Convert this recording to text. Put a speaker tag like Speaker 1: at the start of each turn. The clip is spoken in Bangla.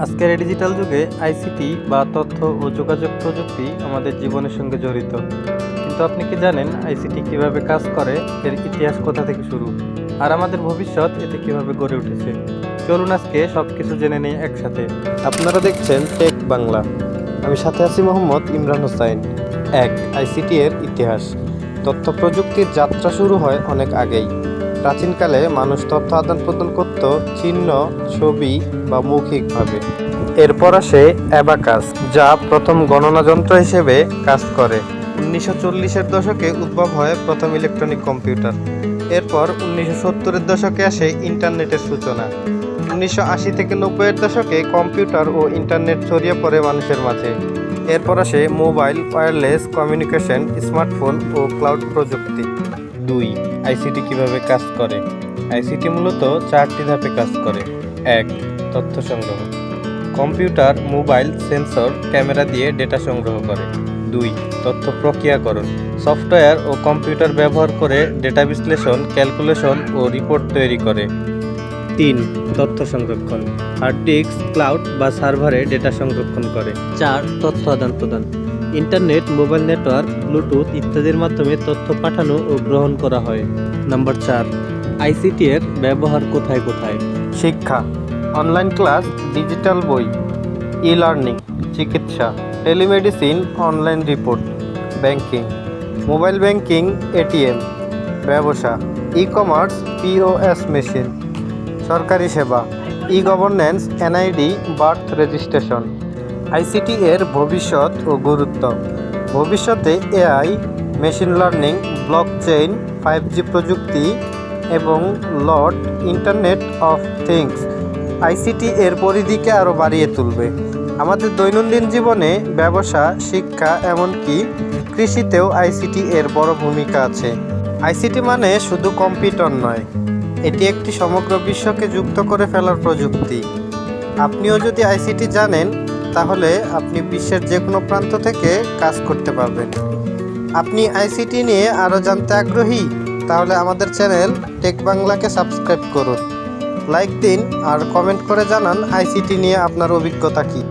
Speaker 1: আজকের ডিজিটাল যুগে আইসিটি বা তথ্য ও যোগাযোগ প্রযুক্তি আমাদের জীবনের সঙ্গে জড়িত। কিন্তু আপনি কি জানেন আইসিটি কীভাবে কাজ করে, এর ইতিহাস কোথা থেকে শুরু? আর আমাদের ভবিষ্যৎ এতে কীভাবে গড়ে উঠেছে? চলুন আজকে সব কিছু জেনে নিই একসাথে। আপনারা দেখছেন টেক বাংলা আমি সাথে আছি মোহাম্মদ ইমরান হোসাইন। এক আইসিটি এর ইতিহাস। তথ্য প্রযুক্তির যাত্রা শুরু হয় অনেক আগেই। প্রাচীনকালে মানুষ তথ্য আদান প্রদান করত চিহ্ন, ছবি বা মৌখিকভাবে। এরপর আসে অ্যাবাকাস, যা প্রথম গণনা যন্ত্র হিসেবে কাজ করে। উনিশশো চল্লিশের দশকে উদ্ভব হয় প্রথম ইলেকট্রনিক কম্পিউটার। এরপর উনিশশো সত্তরের দশকে আসে ইন্টারনেটের সূচনা। উনিশশো আশি থেকে নব্বইয়ের দশকে কম্পিউটার ও ইন্টারনেট ছড়িয়ে পড়ে মানুষের মাঝে। এরপর আসে মোবাইল, ওয়্যারলেস, কমিউনিকেশন, স্মার্টফোন ও ক্লাউড প্রযুক্তি। দুই, আইসিটি কীভাবে কাজ করে? আইসিটি মূলত চারটি ধাপে কাজ করে। এক, তথ্য সংগ্রহ। কম্পিউটার, মোবাইল, সেন্সর, ক্যামেরা দিয়ে ডেটা সংগ্রহ করে। দুই, তথ্য প্রক্রিয়াকরণ। সফটওয়্যার ও কম্পিউটার ব্যবহার করে ডেটা বিশ্লেষণ, ক্যালকুলেশন ও রিপোর্ট তৈরি করে। তিন তথ্য সংরক্ষণ। হার্ড ডিস্ক ক্লাউড বা সার্ভারে ডেটা সংরক্ষণ করে। চার তথ্য আদান প্রদান। ইন্টারনেট মোবাইল নেটওয়ার্ক ব্লুটুথ ইত্যাদির মাধ্যমে তথ্য পাঠানো ও গ্রহণ করা হয়। নাম্বার চার আইসিটি এর ব্যবহার কোথায় কোথায়? শিক্ষা অনলাইন ক্লাস ডিজিটাল বই ই লার্নিং চিকিৎসা telemedicine online report banking mobile banking ATM ব্যবসা ই কমার্স পিওএস মেশিন। সরকারি সেবা e governance NID birth registration ICT এর ভবিষ্যৎ ও গুরুত্ব। ভবিষ্যতে AI machine learning blockchain five G প্রযুক্তি এবং lot internet of things ICT এর পরিধিকে আরও বাড়িয়ে তুলবে। আমাদের দৈনন্দিন জীবনে ব্যবসা, শিক্ষা এমনকি কৃষিতেও আইসিটি এর বড় ভূমিকা আছে। আইসিটি মানে শুধু কম্পিউটার নয় এটি একটি সমগ্র বিশ্বকে যুক্ত করে ফেলার প্রযুক্তি। আপনিও যদি আইসিটি জানেন, তাহলে আপনি বিশ্বের যে কোনো প্রান্ত থেকে কাজ করতে পারবেন। আপনি আইসিটি নিয়ে আরও জানতে আগ্রহী, তাহলে আমাদের চ্যানেল টেক বাংলাকে সাবস্ক্রাইব করুন। লাইক দিন আর কমেন্ট করে জানান আইসিটি নিয়ে আপনার অভিজ্ঞতা কী।